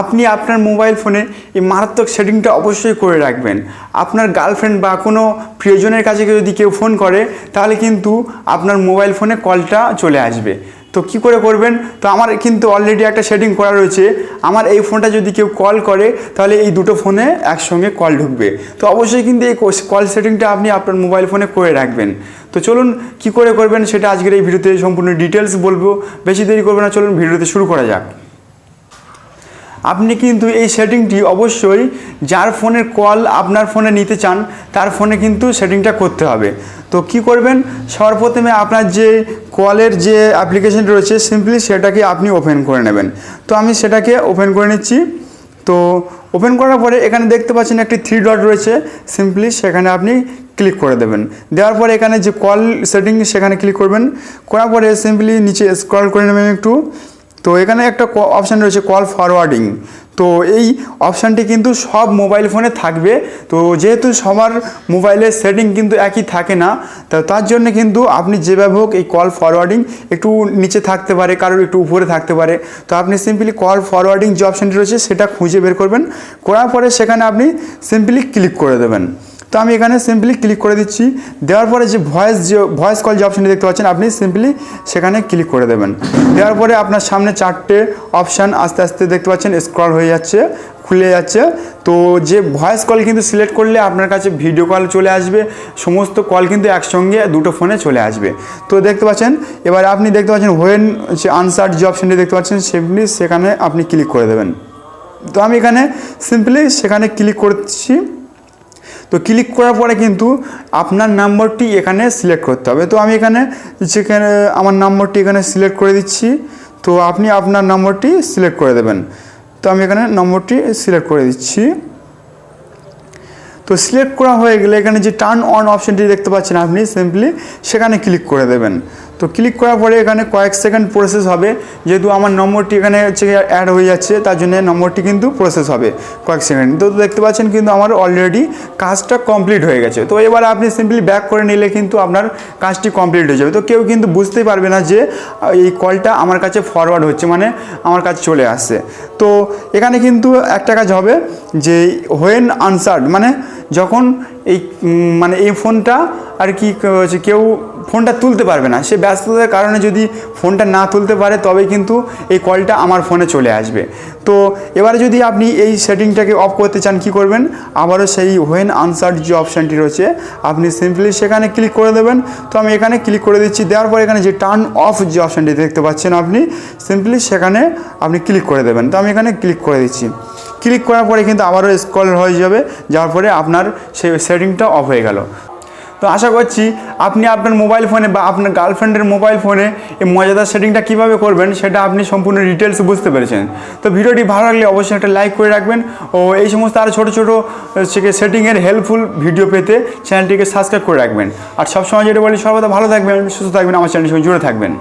আপনি আপনার মোবাইল ফোনে এই মারাত্মক সেটিংটা অবশ্যই করে রাখবেন। আপনার গার্লফ্রেন্ড বা কোনো প্রিয়জনের কাছে যদি কেউ ফোন করে, তাহলে কিন্তু আপনার মোবাইল ফোনে কলটা চলে আসবে। তো কি করে করবেন? তো আমার কিন্তু অলরেডি একটা সেটিং করা রয়েছে। আমার এই ফোনটা যদি কেউ কল করে, তাহলে এই দুটো ফোনে একসঙ্গে কল ঢুকবে। তো অবশ্যই কিন্তু এই কল সেটিংটা আপনি আপনার মোবাইল ফোনে করে রাখবেন। তো চলুন কি করে করবেন সেটা আজকের এই ভিডিওতে সম্পূর্ণ ডিটেলস বলব। বেশি দেরি করবে না, চলুন ভিডিওতে শুরু করা যাক। আপনি কিন্তু এই সেটিংটি অবশ্যই যার ফোনের কল আপনার ফোনে নিতে চান, তার ফোনে কিন্তু সেটিংটা করতে হবে। তো কি করবেন? সবার প্রথমে আপনার যে কলের যে অ্যাপ্লিকেশন রয়েছে সিম্পলি সেটাকে আপনি ওপেন করে নেবেন। তো আমি সেটাকে ওপেন করে নিচ্ছি। তো ওপেন করার পরে এখানে দেখতে পাচ্ছেন একটি থ্রি ডট রয়েছে। সিম্পলি সেখানে আপনি ক্লিক করে দেবেন। দেওয়ার পরে এখানে যে কল সেটিং সেখানে ক্লিক করবেন। করার পরে সিম্পলি নিচে স্ক্রল করে নেবেন একটু। তো এখানে একটা অপশান রয়েছে কল ফরওয়ার্ডিং তো এই অপশানটি কিন্তু সব মোবাইল ফোনে থাকবে। তো যেহেতু সবার মোবাইলের সেটিং কিন্তু একই থাকে না, তো তার জন্য কিন্তু আপনি যেভাবে হোক এই কল ফরওয়ার্ডিং একটু নিচে থাকতে পারে, কারোর একটু উপরে থাকতে পারে। তো আপনি সিম্পলি কল ফরওয়ার্ডিং যে অপশানটি রয়েছে, সেটা খুঁজে বের করবেন। করার পরে সেখানে আপনি সিম্পলি ক্লিক করে দেবেন। তো আমি এখানে সিম্পলি ক্লিক করে দিচ্ছি। দেওয়ার পরে যে ভয়েস যে ভয়েস কল যে অপশানটি দেখতে পাচ্ছেন, আপনি সিম্পলি সেখানে ক্লিক করে দেবেন। দেওয়ার পরে আপনার সামনে চারটে অপশান আস্তে আস্তে দেখতে পাচ্ছেন স্ক্রল হয়ে যাচ্ছে, খুলে যাচ্ছে। তো যে ভয়েস কল কিন্তু সিলেক্ট করলে আপনার কাছে ভিডিও কল চলে আসবে, সমস্ত কল কিন্তু একসঙ্গে দুটো ফোনে চলে আসবে। তো দেখতে পাচ্ছেন, এবার আপনি দেখতে পাচ্ছেন হোয়েন যে আনসার যে অপশানটি দেখতে পাচ্ছেন, সেগুলি সেখানে আপনি ক্লিক করে দেবেন। তো আমি এখানে সিম্পলি সেখানে ক্লিক করছি। তো ক্লিক করার পরে কিন্তু আপনার নাম্বারটি এখানে সিলেক্ট করতে হবে। তো আমি এখানে যেখানে আমার নাম্বারটি এখানে সিলেক্ট করে দিচ্ছি। তো আপনি আপনার নম্বরটি সিলেক্ট করে দেবেন। তো আমি এখানে নম্বরটি সিলেক্ট করে দিচ্ছি। তো সিলেক্ট করা হয়ে গেলে এখানে যে টার্ন অন অপশানটি দেখতে পাচ্ছেন আপনি সিম্পলি সেখানে ক্লিক করে দেবেন। তো ক্লিক করার পরে এখানে কয়েক সেকেন্ড প্রসেস হবে। যেহেতু আমার নম্বরটি এখানে হচ্ছে অ্যাড হয়ে যাচ্ছে, তার জন্য নম্বরটি কিন্তু প্রসেস হবে কয়েক সেকেন্ড। তো দেখতে পাচ্ছেন কিন্তু আমার অলরেডি কাজটা কমপ্লিট হয়ে গেছে। তো এবার আপনি সিম্পলি ব্যাক করে নিলে কিন্তু আপনার কাজটি কমপ্লিট হয়ে যাবে। তো কেউ কিন্তু বুঝতেই পারবে না যে এই কলটা আমার কাছে ফরওয়ার্ড হচ্ছে মানে আমার কাছে চলে আসছে। তো এখানে কিন্তু একটা কাজ হবে যে হোয়েন আনসার্ড মানে যখন এই মানে এই ফোনটা আর কি কেউ ফোনটা তুলতে পারবে না। সে ব্যস্ততার কারণে যদি ফোনটা না তুলতে পারে তবে কিন্তু এই কলটা আমার ফোনে চলে আসবে। তো এবারে যদি আপনি এই সেটিংটাকে অফ করতে চান, কি করবেন? আবারও সেই হোয়েন আনসার্ড যে অপশানটি রয়েছে, আপনি সিম্পলি সেখানে ক্লিক করে দেবেন। তো আমি এখানে ক্লিক করে দিচ্ছি, দেওয়ার পর এখানে যে টার্ন অফ যে অপশানটি দেখতে পাচ্ছেন আপনি সিম্পলি সেখানে আপনি ক্লিক করে দেবেন। তো আমি এখানে ক্লিক করে দিচ্ছি। ক্লিক করার পরে কিন্তু আবারও স্ক্রল হয়ে যাবে, যাওয়ার পরে আপনার সেই সেটিংটা অফ হয়ে গেল। তো আশা করছি আপনি আপনার মোবাইল ফোনে বা আপনার গার্লফ্রেন্ডের মোবাইল ফোনে এই মজাদার সেটিংটা কীভাবে করবেন সেটা আপনি সম্পূর্ণ ডিটেলস বুঝতে পেরেছেন। তো ভিডিওটি ভালো লাগলে অবশ্যই একটা লাইক করে রাখবেন ও এই সমস্ত আরও ছোটো ছোটো সেটিংয়ের হেল্পফুল ভিডিও পেতে চ্যানেলটিকে সাবস্ক্রাইব করে রাখবেন। আর সবসময় যেটা বলি, সর্বদা ভালো থাকবেন, সুস্থ থাকবেন, আমার চ্যানেলের সঙ্গে জুড়ে থাকবেন।